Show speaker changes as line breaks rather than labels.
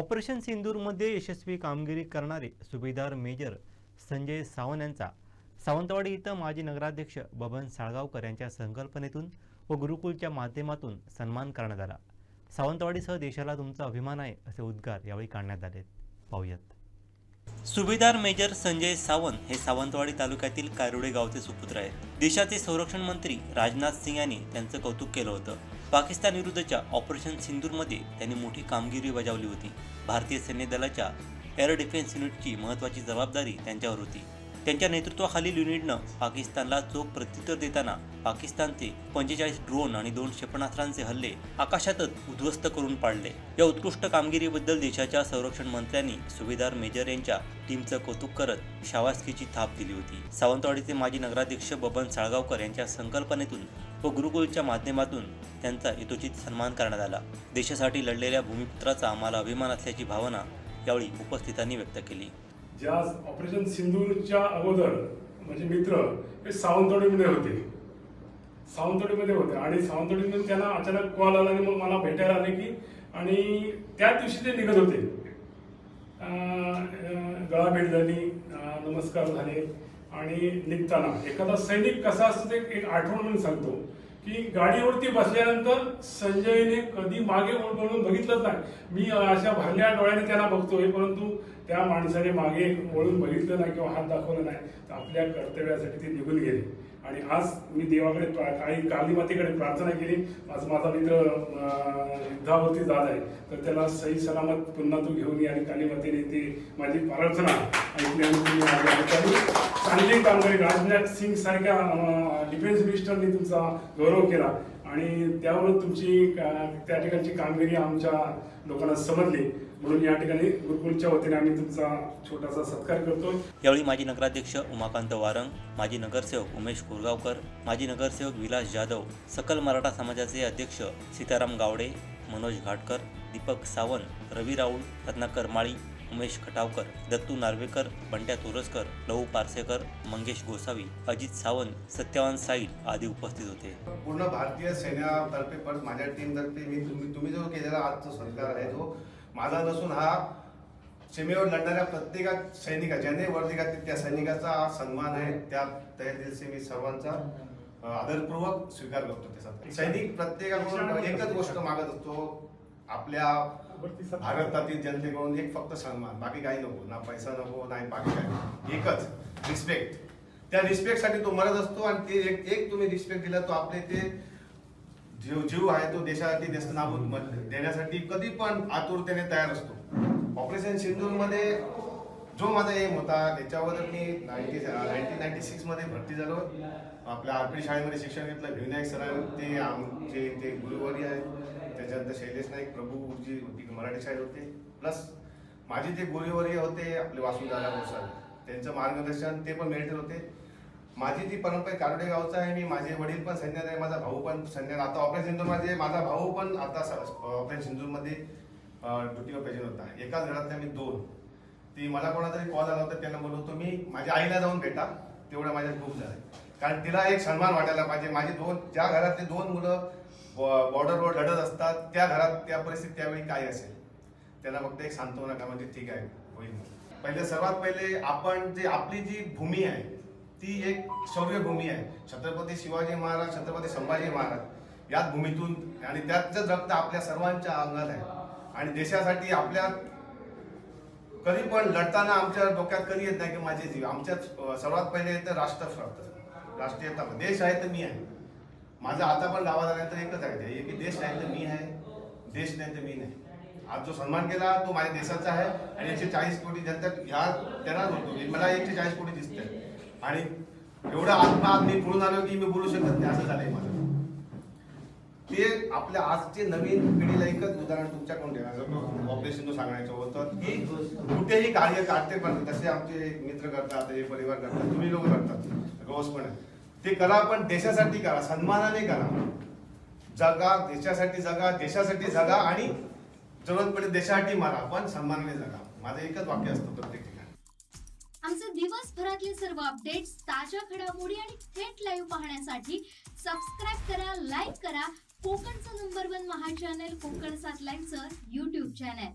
Operation सिंदूरमध्ये यशस्वी कामगिरी करणारे सुभेदार मेजर संजय सावंत यांचा सावंतवाडी इथं माजी नगराध्यक्ष बबन साळगावकर यांच्या संकल्पनेतून व गुरुकुलच्या माध्यमातून सन्मान करण्यात आला. सावंतवाडीसह देशाला तुमचा अभिमान आहे असे उद्गार यावेळी काढण्यात आले. पाहूयात. सुभेदार मेजर संजय सावंत हे सावंतवाडी तालुक्यातील कारुडे गावचे सुपुत्र आहेत. देशाचे संरक्षण मंत्री राजनाथ सिंग यांनी त्यांचं कौतुक केलं होतं. पाकिस्तान विरुद्धच्या ऑपरेशन सिंदूरमध्ये त्यांनी मोठी कामगिरी बजावली होती. भारतीय सैन्य दलाच्या एअर डिफेन्स युनिटची महत्त्वाची जबाबदारी त्यांच्यावर होती. त्यांच्या नेतृत्वाखालील युनिटनं पाकिस्तानला चोख प्रत्युत्तर देताना पाकिस्तानचे पंचेचाळीस ड्रोन आणि दोन क्षेपणास्त्रांचे हल्ले आकाशातच उद्ध्वस्त करून पाडले. या उत्कृष्ट कामगिरीबद्दल देशाच्या संरक्षण मंत्र्यांनी सुभेदार मेजर यांच्या टीमचं कौतुक करत शावास्कीची थाप दिली होती. सावंतवाडीचे माजी नगराध्यक्ष बबन साळगावकर यांच्या संकल्पनेतून व गुरुकुलच्या माध्यमातून त्यांचा यथोचित सन्मान करण्यात आला. देशासाठी लढलेल्या भूमिपुत्राचा आम्हाला अभिमान असल्याची भावना यावेळी उपस्थितांनी व्यक्त केली.
ज्या ऑपरेशन सिंधूच्या अगोदर म्हणजे मित्र हे सावंतवाडीमध्ये होते. सावंतवाडीमध्ये होते आणि सावंतवाडीमध्ये त्यांना अचानक कॉल आला आणि मग मला भेटायला आले की आणि त्या दिवशी ते निघत होते. अं, गळाभेट झाली नमस्कार झाले. आणि निघताना. एखादा सैनिक कसा असतो ते एक आठवण म्हणून सांगतो की गाडीवरती बसल्यानंतर संजयने कधी मागे वळून बघितलंच नाही. मी अशा भरल्या डोळ्याने त्याला बघतोय परंतु त्या माणसाने मागे वळून बघितलं नाही किंवा हात दाखवला नाही तर आपल्या कर्तव्यासाठी ते निघून गेले. आणि आज मी देवाकडे काही कालीमातेकडे प्रार्थना केली. आज माझा मित्र युद्धावरती जात आहे. तर त्याला सही सलामत पुन्हा तू घेऊन ये आणि कालीमातेने ती माझी प्रार्थना चांगली कामगिरी. राजनाथ सिंग सारख्या डिफेन्स मिनिस्टरने तुमचा गौरव केला. आणि त्यावर तुमची त्या ठिकाणची कामगिरी आमच्या लोकांना समजली. म्हणून या ठिकाणी गुरुकुलच्या वतीने आम्ही तुमचा छोटासा सत्कार करतो
यावेळी माजी नगराध्यक्ष उमाकांत वारंग माजी नगरसेवक उमेश कोरगावकर माजी नगरसेवक विलास जाधव सकल मराठा समाजाचे अध्यक्ष सीताराम गावडे मनोज घाटकर दीपक सावंत रवी राऊळ रत्नाकर माळी उमेश खटावकर दत्तू नार्वेकर बंट्या तोरसकर लहू पारसेकर मंगेश गोसावी अजित सावंत सत्यवान साईल आदी उपस्थित होते.
पूर्ण भारतीय सैन्यातर्फे पण माझ्या टीमतर्फे मी तुम्ही तुम्ही जो केलेला आज जो सत्कार आहे तो माझा नसून हा सीमेवर लढणाऱ्या प्रत्येक सैनिका ज्याने वर्दी घातली त्या सैनिकाचा हा सन्मान आहे. त्या तयारीचे मी सर्वांचा आदरपूर्वक स्वीकार करतो त्याचा. सैनिक प्रत्येकाकडून एकच गोष्ट मागत असतो आपल्या भारतातील जनतेकडून एक फक्त सन्मान बाकी काही नको ना पैसा नको नाही बाकी काही एकच रिस्पेक्ट त्या रिस्पेक्टसाठी तो मरत असतो आणि ते एक एक तुम्ही रिस्पेक्ट दिला तो आपले ते जीव जीव आहे तो देशासाठी देशनाभूत मत देण्यासाठी कधी पण आतुरतेने तयार असतो. ऑपरेशन सिंदूरमध्ये जो माझा एम होता त्याच्यावर मी नाईन्टी नाईन्टीन नाईन्टी सिक्समध्ये भरती झालो. आपल्या आरपी शाळेमध्ये शिक्षण घेतलं विनायक सरांनी ते आमचे ते गुरुवारी आहेत. त्याच्यानंतर शैलेश नाईक प्रभूजी होती मराठी शाळेत होते. प्लस माझे जे गुरुवर्य होते आपले वासुदादा गोसाल त्यांचं मार्गदर्शन ते पण मिळते होते. माझी जी परंपरा कारोडे गावचा आहे मी माझे वडील पण सैन्यात आहे माझा भाऊ पण सैन्यात. आता ऑपरेशन सिंधूरमध्ये माझा भाऊ पण आता ऑपरेशन सिंधूरमध्ये ड्युटीवर पेजन होता. एकाच घरातल्या मी दोन. ती मला कोणातरी कॉल आला होता त्यांना बोलवतो मी माझ्या आईला जाऊन भेटा. तेवढं माझ्या खूप झालं कारण तिला एक सन्मान वाटायला पाहिजे. माझे दोन ज्या घरातले दोन मुलं बॉर्डरवर लढत असतात त्या घरात त्या परिस्थिती त्यावेळी काय असेल? त्यांना फक्त एक सांत्वना का म्हणजे ठीक आहे होईल. पहिले सर्वात पहिले आपण जे आपली जी भूमी आहे ती एक शौर्य भूमी आहे. छत्रपती शिवाजी महाराज छत्रपती संभाजी महाराज याच भूमीतून आणि त्याचं रक्त आपल्या सर्वांच्या अंगात आहे. आणि देशासाठी आपल्या कधी पण लढताना आमच्या डोक्यात कधी येत नाही की माझे जीव. आमच्या सर्वात पहिले येतं राष्ट्र राष्ट्रीयता देश आहे तर मी आहे. माझा आता पण गावात आल्यानंतर एकच आहे ते, की देश नाही तर मी आहे देश नाही तर मी नाही. आज जो सन्मान केला तो माझ्या देशाचा आहे आणि एकशे चाळीस कोटी जनता ह्या त्यांना होतो मला एकशे चाळीस कोटी दिसते आणि एवढा आत्मा आज मी पुढून आलो की मी बोलू शकत नाही. असं झालंय माझं. ते आपल्या आजचे नवीन पिढीला एकच उदाहरण तुमच्याकडून देणार? ऑपरेशन तो सांगायचं होतं की कुठेही कार्य काढते पण तसे आमचे मित्र करतात हे परिवार करतात तुम्ही लोक करतात. रोज पण आहे. ते करा पण देशासाठी करा सन्मानाने करा. जगा देशासाठी जगा देशासाठी जगा आणि जरूरत पडेल देशासाठी मारा पण सन्मानाने जगा. माझं एकच वाक्य असतं प्रत्येक ठिकाणी.
आमचे दिवसभरातले सर्व अपडेट्स ताज्या घडामोडी आणि थेट लाईव्ह पाहण्यासाठी सबस्क्राईब करा लाईक करा. कोकणचं नंबर वन महा चॅनल कोकण सात लाईव्हचं युट्यूब चॅनल